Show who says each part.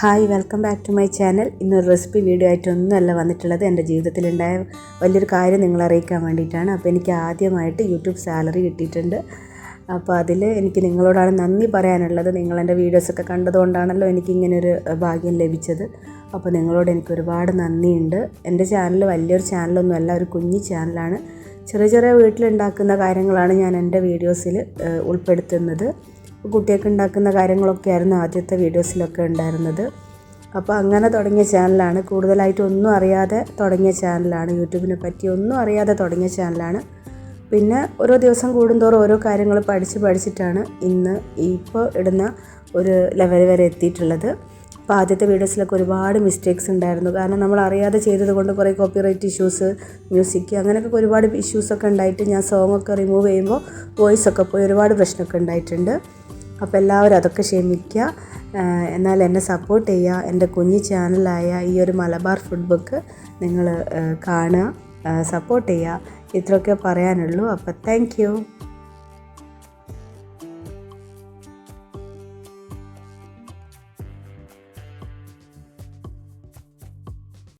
Speaker 1: Hi welcome back to my channel. ഇന്നൊരു recipe video ആയിട്ടൊന്നുമല്ല വന്നിട്ടുള്ളത്. എന്റെ ജീവിതത്തിലുണ്ടായ വലിയൊരു കാര്യം നിങ്ങളെ അറിയിക്കാൻ വേണ്ടിയിട്ടാണ്. അപ്പോൾ എനിക്ക് ആദ്യമായിട്ട് യൂട്യൂബ് സാലറി കിട്ടിയിട്ടുണ്ട്. അപ്പോൾ അതിൽ എനിക്ക് നിങ്ങളോടാണ് നന്ദി പറയാനുള്ളത്. നിങ്ങളെന്റെ വീഡിയോസൊക്കെ കണ്ടതുകൊണ്ടാണല്ലോ എനിക്കിങ്ങനൊരു ഭാഗ്യം ലഭിച്ചത്. അപ്പോൾ നിങ്ങളോട് എനിക്ക് ഒരുപാട് നന്ദിയുണ്ട്. എന്റെ ചാനൽ വലിയൊരു ചാനലൊന്നുമല്ല ഒരു കുഞ്ഞു ചാനലാണ്. ചെറിയ ചെറിയ വീട്ടിലുണ്ടാക്കുന്ന കാര്യങ്ങളാണ് ഞാൻ എന്റെ വീഡിയോസിൽ ഉൾപ്പെടുത്തുന്നത്. കുട്ടിയൊക്കെ ഉണ്ടാക്കുന്ന കാര്യങ്ങളൊക്കെ ആയിരുന്നു ആദ്യത്തെ വീഡിയോസിലൊക്കെ ഉണ്ടായിരുന്നത്. അപ്പോൾ അങ്ങനെ തുടങ്ങിയ ചാനലാണ്. കൂടുതലായിട്ട് ഒന്നും അറിയാതെ തുടങ്ങിയ ചാനലാണ്. യൂട്യൂബിനെ പറ്റി ഒന്നും അറിയാതെ തുടങ്ങിയ ചാനലാണ്. പിന്നെ ഓരോ ദിവസം കൂടുന്തോറും ഓരോ കാര്യങ്ങൾ പഠിച്ച് പഠിച്ചിട്ടാണ് ഇന്ന് ഇപ്പോൾ ഇടുന്ന ഒരു ലെവൽ വരെ എത്തിയിട്ടുള്ളത്. അപ്പോൾ ആദ്യത്തെ വീഡിയോസിലൊക്കെ ഒരുപാട് മിസ്റ്റേക്സ് ഉണ്ടായിരുന്നു. കാരണം നമ്മൾ അറിയാതെ ചെയ്തത് കൊണ്ട് കുറേ കോപ്പിറൈറ്റ് ഇഷ്യൂസ് മ്യൂസിക് അങ്ങനെയൊക്കെ ഒരുപാട് ഇഷ്യൂസൊക്കെ ഉണ്ടായിട്ട് ഞാൻ സോങ്ങൊക്കെ റിമൂവ് ചെയ്യുമ്പോൾ വോയിസ് ഒക്കെ പോയി ഒരുപാട് പ്രശ്നമൊക്കെ ഉണ്ടായിട്ടുണ്ട്. അപ്പോൾ എല്ലാവരും അതൊക്കെ ക്ഷമിക്കുക. എന്നാൽ എന്നെ സപ്പോർട്ട് ചെയ്യുക. എന്റെ കുഞ്ഞു ചാനലായ ഈ ഒരു മലബാർ ഫുഡ് ബുക്ക് നിങ്ങൾ കാണുക സപ്പോർട്ട് ചെയ്യുക. ഇത്രയൊക്കെ പറയാനുള്ളൂ. അപ്പോൾ താങ്ക്